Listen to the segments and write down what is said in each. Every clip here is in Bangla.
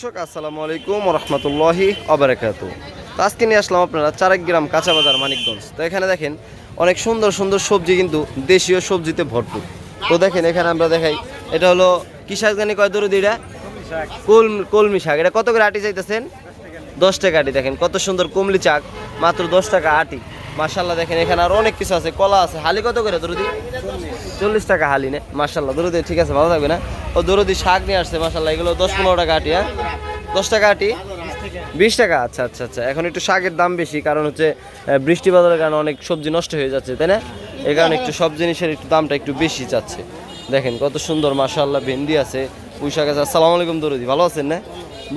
দর্শক আসসালামু আলাইকুম রহমতুল্লাহি অবরাকাতু তো আজকে নিয়ে আসলাম আপনারা চারেক গ্রাম কাঁচা বাজার মানিকগঞ্জ। তো এখানে দেখেন অনেক সুন্দর সুন্দর সবজি কিন্তু দেশীয় সবজিতে ভরপুর। তো দেখেন এখানে আমরা দেখাই এটা হলো কি শাক জানি কয় দূর এটা? কুল কলমি শাক। এটা কত করে আটি চাইতেছেন? দশ টাকা আটি। দেখেন কত সুন্দর কমলি চাক মাত্র দশ টাকা আটি। মাশাল্লাহ দেখেন এখানে আর অনেক কিছু আছে। কলা আছে। হালি কত করে দরুদি? চল্লিশ টাকা হালি নে। মাশাল্লাহ দরুদি ঠিক আছে ভালো থাকবে না ও দরুদি শাক নিয়ে আসছে মাশাল্লাহ এগুলো দশ পনেরো টাকা আটি হ্যাঁ? দশ টাকা আটি? বিশ টাকা আচ্ছা আচ্ছা আচ্ছা। এখন একটু শাকের দাম বেশি কারণ হচ্ছে বৃষ্টি বাদলের কারণে অনেক সবজি নষ্ট হয়ে যাচ্ছে তাই না? এই কারণে একটু সব জিনিসের একটু দামটা একটু বেশি যাচ্ছে দেখেন কত সুন্দর মাশাল্লাহ ভেন্ডি আছে পুঁই শাক আছে। আসসালামু আলাইকুম দরুদি ভালো আছেন না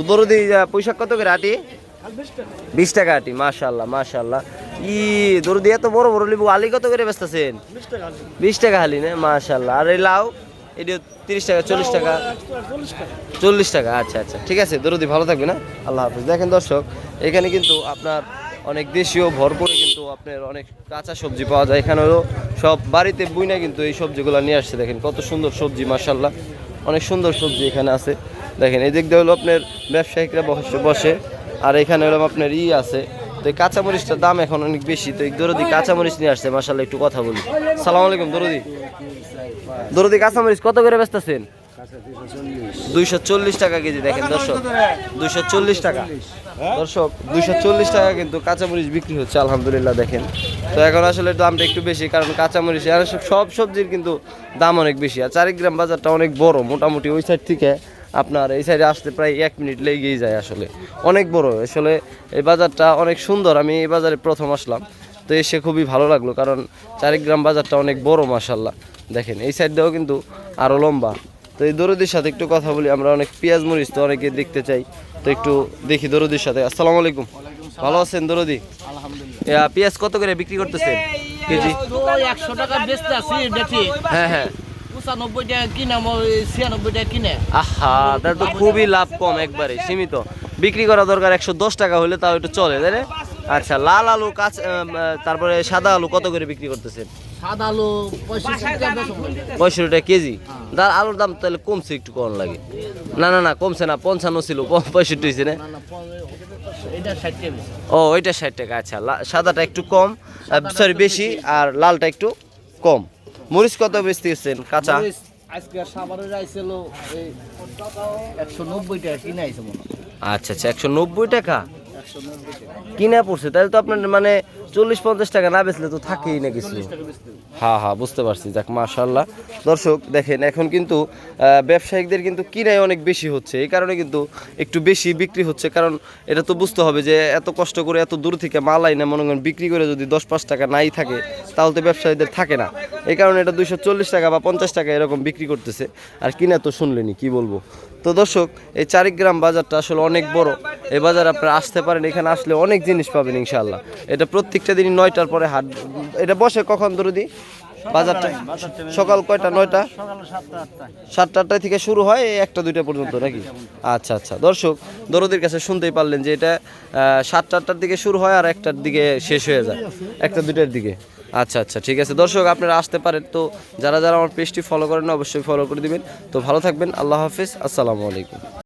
দরুদি আহ, কত করে আটি? বিশ টাকা আটি মাশাল্লাহ মাশাল্লাহ ই, দরদি, এত বড় বড় লিবু, আলি কত করে বিশ টাকা মাশাল্লাহ। আর এই লাউ তিরিশ টাকা, চল্লিশ টাকা। চল্লিশ টাকা আচ্ছা আচ্ছা। ঠিক আছে দরদি ভালো থাকবে না আল্লাহ হাফিজ। দেখেন দর্শক, এখানে কিন্তু আপনার অনেক দেশীয়, ভরপুরে কিন্তু আপনার অনেক কাঁচা সবজি পাওয়া যায়। এখানে হলো সব বাড়িতে বুইনা কিন্তু এই সবজিগুলো নিয়ে আসছে, দেখেন। কত সুন্দর সবজি, মাশাল্লাহ। অনেক সুন্দর সবজি এখানে আছে। দেখেন এই দিক দিয়ে হলো আপনার ব্যবসায়িকরা বসে বসে। আর এখানে হলো আপনার ই আছে। তো এই কাঁচামরিচটার দাম এখন অনেক বেশি। তো এই দরদি কাঁচামরিচ নিয়ে আসছে মাশাল্লাহ একটু কথা বলি। সালাম আলাইকুম, দরদি। দরদি, কাঁচামরিচ কত করে বেচতেছেন? দুইশো চল্লিশ টাকা কেজি, দেখেন দর্শক। দুইশো চল্লিশ টাকা। দর্শক, দুইশো চল্লিশ টাকা কিন্তু কাঁচামরিচ বিক্রি হচ্ছে, আলহামদুলিল্লাহ, দেখেন। তো এখন আসলে দামটা একটু বেশি, কারণ আর সব সবজির কিন্তু দাম অনেক বেশি। আর চারিগ্রাম বাজারটা অনেক বড়, মোটামুটি ওই সাইড থেকে আপনার এই সাইডে আসতে প্রায় এক মিনিট লেগেই যায় আসলে অনেক বড় আসলে এই বাজারটা অনেক সুন্দর আমি এই বাজারে প্রথম আসলাম তো এসে খুবই ভালো লাগল কারণ চারিগ্রাম বাজারটা অনেক বড় মাসাল্লাহ দেখেন এই সাইড দিয়েও কিন্তু আরও লম্বা তো এই দরদির সাথে একটু কথা বলি আমরা অনেক পেঁয়াজ মরিচ তো অনেকে দেখতে চাই তো একটু দেখি দরদির সাথে আসসালামু আলাইকুম ভালো আছেন দরদি পেঁয়াজ কত করে বিক্রি করতেছেন কেজি তো একশো টাকা বেচতে আছি হ্যাঁ হ্যাঁ পঁচানব্বই টাকা কিনে মই ছিয়ানব্বই টাকা কিনে। আহা তার তো খুবই লাভ কম একবারে সীমিত। বিক্রি করা দরকার একশো দশ টাকা হলে তাও একটু চলে তাই না? আচ্ছা লাল আলু কাঁচ তারপরে সাদা আলু কত করে বিক্রি করতেছেন? সাদা আলু পঁয়ষট্টি টাকা কেজি? তার আলুর দাম তাহলে কমছে একটু কম লাগে। না না না কমছে না পঞ্চান্ন ছিল পঁয়ষট্টি হয়েছে না? ও ওইটা ষাট টাকা আচ্ছা সাদাটা একটু কম সরি বেশি আর লালটা একটু কম। মরিচ কত বেচতে গেছেন কাঁচা? আজকে আইছিল একশো নব্বই টাকা কিনে আইছে মনে আচ্ছা আচ্ছা একশো নব্বই টাকা? কিনা পড়ছে? তাহলে তো আপনার মানে চল্লিশ পঞ্চাশ টাকা না বেচলে তো থাকেই না কিছু। হ্যাঁ হ্যাঁ বুঝতে পারছি। মাশাল্লাহ দর্শক, দেখেন, এখন কিন্তু ব্যবসায়িকদের কিন্তু কিনাই অনেক বেশি হচ্ছে। এই কারণে কিন্তু একটু বেশি বিক্রি হচ্ছে। কারণ এটা তো বুঝতে হবে যে এত কষ্ট করে এত দূর থেকে মাল আইনা, মনে করেন, বিক্রি করে যদি দশ, পাঁচ টাকা নাই থাকে, তাহলে তো ব্যবসায়ীদের থাকে না। এই কারণে এটা দুইশো চল্লিশ টাকা বা পঞ্চাশ টাকা এরকম বিক্রি করতেছে। আর কিনা তো শুনলেনি কি বলব? তো দর্শক, এই চারিগ্রাম বাজারটা আসলে অনেক বড়। এই বাজার আপনারা আসতে পারেন, এখানে আসলে অনেক জিনিস পাবেন ইনশাল্লাহ এটা প্রত্যেকটা দিনই নয়টার পরে হাট, এটা বসে কখন, দরদি? বাজারটা সকাল কয়টা নয়টা? সাতটা থেকে শুরু হয় একটা দুইটা পর্যন্ত নাকি? আচ্ছা আচ্ছা। দর্শক দরদির কাছে শুনতেই পারলেন যে এটা সাতটা আটটার দিকে শুরু হয় আর একটার দিকে শেষ হয়ে যায়। একটা দুইটার দিকে। আচ্ছা আচ্ছা ঠিক আছে। দর্শক আপনারা আসতে পারেন তো যারা যারা আমার পেজটি ফলো করেন অবশ্যই ফলো করে দিবেন। তো ভালো থাকবেন। আল্লাহ হাফিজ। আসসালামু আলাইকুম।